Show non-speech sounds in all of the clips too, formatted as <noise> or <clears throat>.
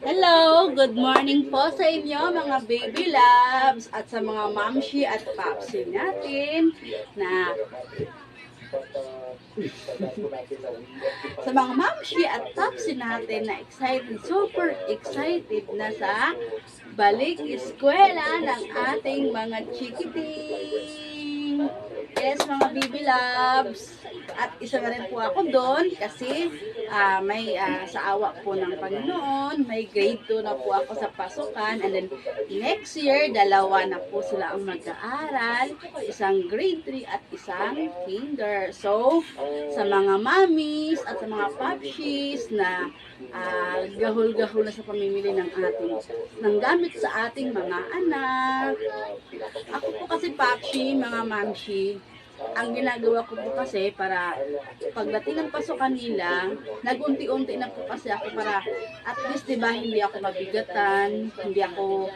Hello! Good morning po sa inyo mga baby loves at sa mga mamshi at papsi natin na sa mga mamshi at papsi natin na excited, super excited na sa balik eskwela ng ating mga chikiting. Yes, mga baby loves. At isa na rin po ako doon kasi ah, may ah, sa awa po ng Panginoon, may grade 2 na po ako sa pasukan. And then next year, dalawa na po sila ang mag-aaral. Isang grade 3 at isang kinder. So, sa mga mommies at sa mga papshis na ah, gahol-gahol na sa pamimili ng ating ng gamit sa ating mga anak. Ako po kasi papshi, mga mamshi, ang ginagawa ko po kasi para pagdating ng pasukan nila, nagunti-unti na po kasi ako para at least 'di ba hindi ako mabigatan, hindi ako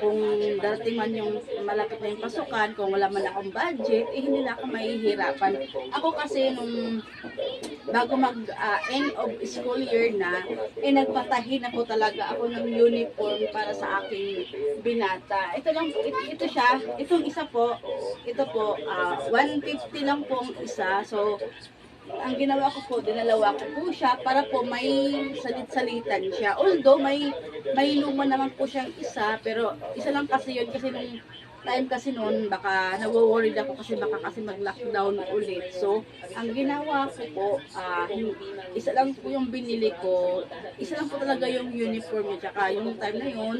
kung darating man yung malapit na yung pasukan, kung wala man akong budget, eh hindi na ako mahihirapan. Ako kasi nung bago mag ah, end of school year na, eh nagpatahi na po talaga ako ng uniform para sa aking binata. Ito lang ito, ito siya, itong isa po, ito po ah, 150 lang pong isa. So ang ginawa ko po, dinalawa ko po siya para po may salit-salitan siya. Although may may luma naman po siyang isa, pero isa lang kasi yun kasi nung time kasi noon baka nawo-worried ako kasi baka kasi mag-lockdown ulit. So, ang ginawa ko po, ah, isa lang po yung binili ko. Isa lang po talaga yung uniform niya. Tsaka yung time na yun,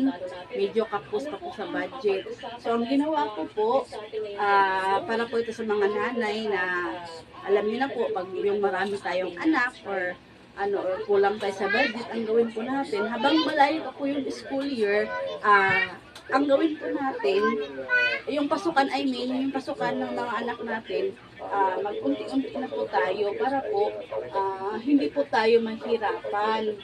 medyo kapos pa po sa budget. So, ang ginawa ko po, ah, para po ito sa mga nanay na alam niyo na po, pag yung marami tayong anak or ano, or kulang tayo sa budget, ang gawin po natin, habang malayo pa po yung school year, ah, ang gawin po natin, yung pasukan, I mean, yung pasukan ng mga anak natin, ah, mag-unti-unti na po tayo para po ah, hindi po tayo mahirapan.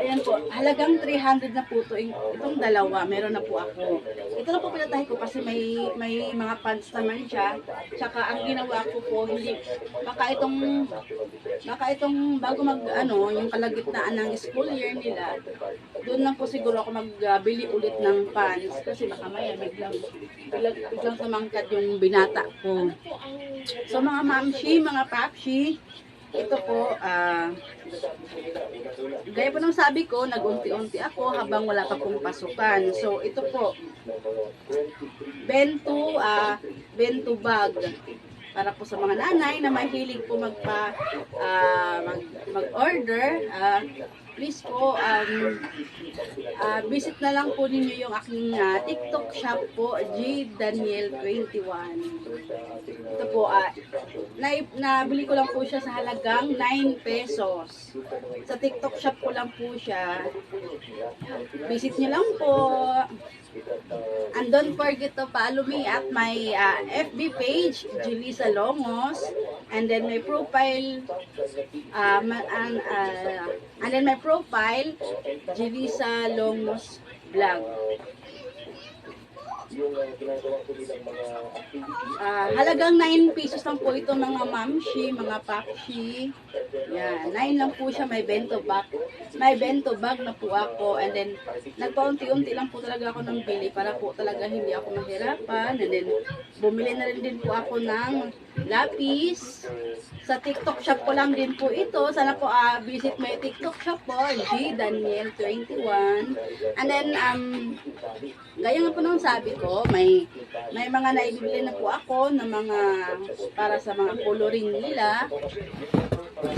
Ayan po, halagang 300 na po ito, itong dalawa, meron na po ako. Ito na po pinatahi ko kasi may may mga pants naman siya. Tsaka ang ginawa ko po, hindi, baka itong, baka itong bago mag, ano, yung kalagitnaan ng school year nila, doon lang po siguro ako magbili ulit ng pants kasi baka maya biglang, biglang, biglang sumangkat yung binata ko. So mga mamshi, mga papshi, ito po, ah, gaya po ng sabi ko, nagunti-unti ako habang wala pa pong pasukan. So, ito po, bento, ah, bento bag para po sa mga nanay na mahilig po magpa ah, mag, mag-order ah, please po um, ah, visit na lang po ninyo yung aking ah, TikTok shop po G Daniel 21 ito po ah, na, nabili ko lang po siya sa halagang 9 pesos. Sa TikTok shop ko lang po siya. Visit nyo lang po. And don't forget to follow me at my uh, FB page, Julissa Longos. And then my profile, um, and, uh, and then my profile, Julissa Longos Vlog. Ah, halagang 9 pesos lang po ito mga mamshi, mga papshi. Yan, 9 lang po siya, may bento bag. May bento bag na po ako. And then, nagpaunti-unti lang po talaga ako ng bili para po talaga hindi ako mahirapan. And then, bumili na rin din po ako ng lapis. Sa TikTok shop ko lang din po ito. Sana po ah, visit my TikTok shop po, G Daniel 21. And then, um, gaya nga po nung sabi ko, may may mga naibibili na po ako ng mga para sa mga coloring nila.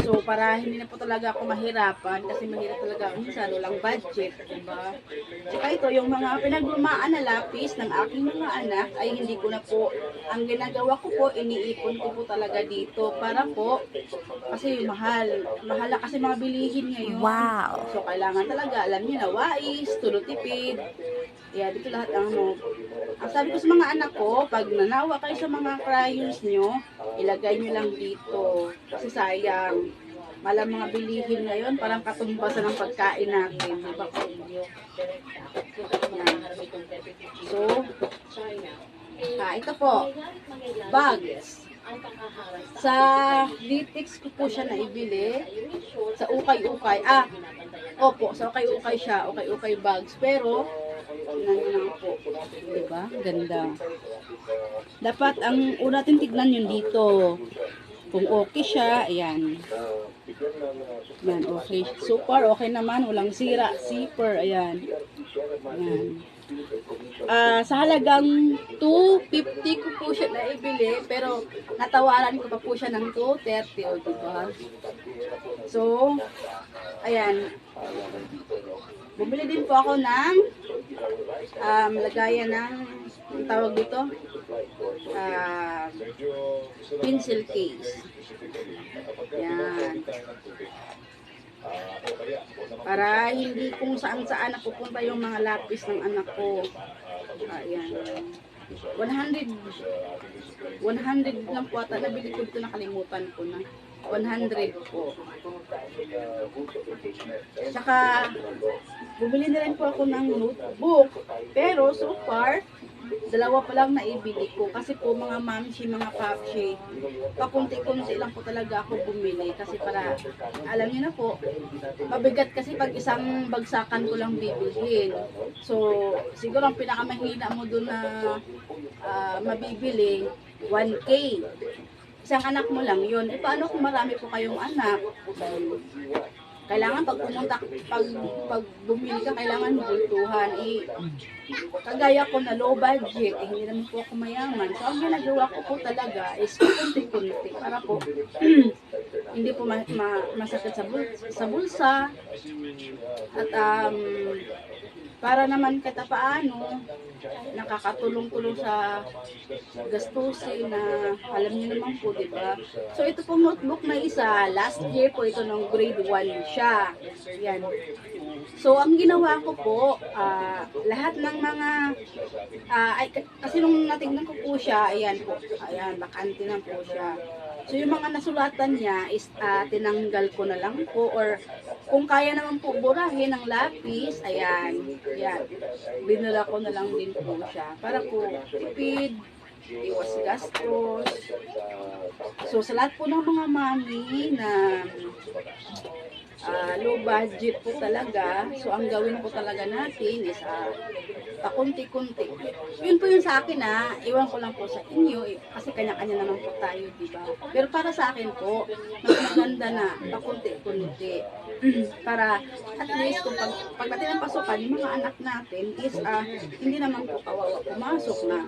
So, para hindi na po talaga ako mahirapan kasi mahirap talaga minsan walang budget, diba? Saka ito, yung mga pinaglumaan na lapis ng aking mga anak ay hindi ko na po, ang ginagawa ko po, iniipon ko po talaga dito para po, kasi mahal, mahal na kasi mga bilihin ngayon. Wow. So, kailangan talaga, alam niyo na, wais, tulotipid, Yeah, dito lahat ang ano. Ang sabi ko sa mga anak ko, pag nanawa kayo sa mga crayons nyo, ilagay nyo lang dito. Kasi sayang. Malang mga bilihin ngayon, parang katumbasan ng pagkain natin. Di ba po? Yan. So, ah, ito po. Bags. Sa Litex ko po siya naibili. Sa ukay-ukay. Ah, opo, sa ukay-ukay siya. Ukay-ukay bags. Pero. Diba? Ganda. Dapat, ang una natin tignan yun dito. Kung okay siya, ayan. Ayan, okay. Super, okay naman. Walang sira. Zipper, ayan. Ayan. Ah, sa halagang 250 ko po siya naibili, pero natawaran ko pa po siya ng 230, o diba? So, ayan. Bumili din po ako ng um, lagayan ng tawag dito Ah, pencil case. Yan. Para hindi kung saan saan napupunta yung mga lapis ng anak ko. Ayan. 100 100 lang po ata. Nabili ko ito, nakalimutan ko na. 100 po. Tsaka, bumili na rin po ako ng notebook. Pero, so far, dalawa pa lang naibili ko. Kasi po, mga mamshi, mga papshi, pakunti-kunti lang po talaga ako bumili. Kasi para, alam niyo na po, mabigat kasi pag isang bagsakan ko lang bibilhin. So, siguro ang pinakamahina mo doon na ah, mabibili, 1K. Isang anak mo lang yun. E paano kung marami po kayong anak? Kailangan pag pumunta, pag, pag bumili ka, kailangan bultuhan. Eh, kagaya ko na low budget, eh, hindi naman po ako mayaman. So, ang ginagawa ko po talaga is kunti-kunti para po <clears throat> hindi po ma- ma- masakit sa, bul- sa bulsa. At um, para naman kita paano, nakakatulong-tulong sa gastusin na alam niyo naman po, di ba? So, ito pong notebook na isa, last year po ito ng grade 1 siya. Yan. So, ang ginawa ko po, ah, lahat ng mga, ah, ay, kasi nung natingnan ko po siya, ayan po, ayan, bakante na po siya. So, yung mga nasulatan niya is ah, tinanggal ko na lang po or kung kaya naman po burahin ng lapis, ayan, ayan, binula ko na lang din po siya para po tipid, iwas gastos. So, sa lahat po ng mga mami na ah, low budget po talaga, so ang gawin po talaga natin is ah, pakunti-kunti. Yun po yung sa akin na, iwan ko lang po sa inyo, eh, kasi kanya-kanya naman po tayo, di ba? Pero para sa akin po, mas maganda na pakunti-kunti. <clears throat> para at least kung pag, pagdating ng pasukan, yung mga anak natin is ah, hindi naman po kawawa pumasok na.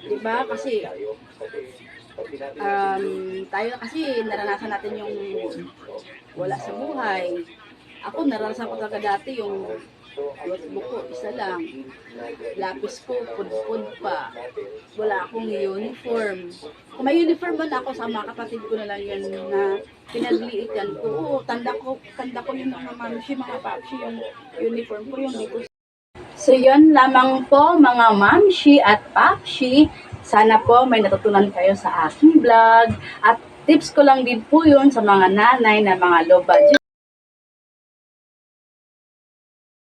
Di ba? Kasi um, tayo kasi naranasan natin yung wala sa buhay. Ako naranasan ko talaga dati yung notebook ko, isa lang. Lapis ko, pud-pud pa. Wala akong uniform. Kung may uniform man ako sa mga kapatid ko na lang yun na pinagliitan ko. Oo, tanda ko, tanda ko yung mga mamshi, mga papshi, yung uniform ko, yung ko So, yun lamang po mga mamshi at papshi. Sana po may natutunan kayo sa aking vlog. At tips ko lang din po yun sa mga nanay na mga low budget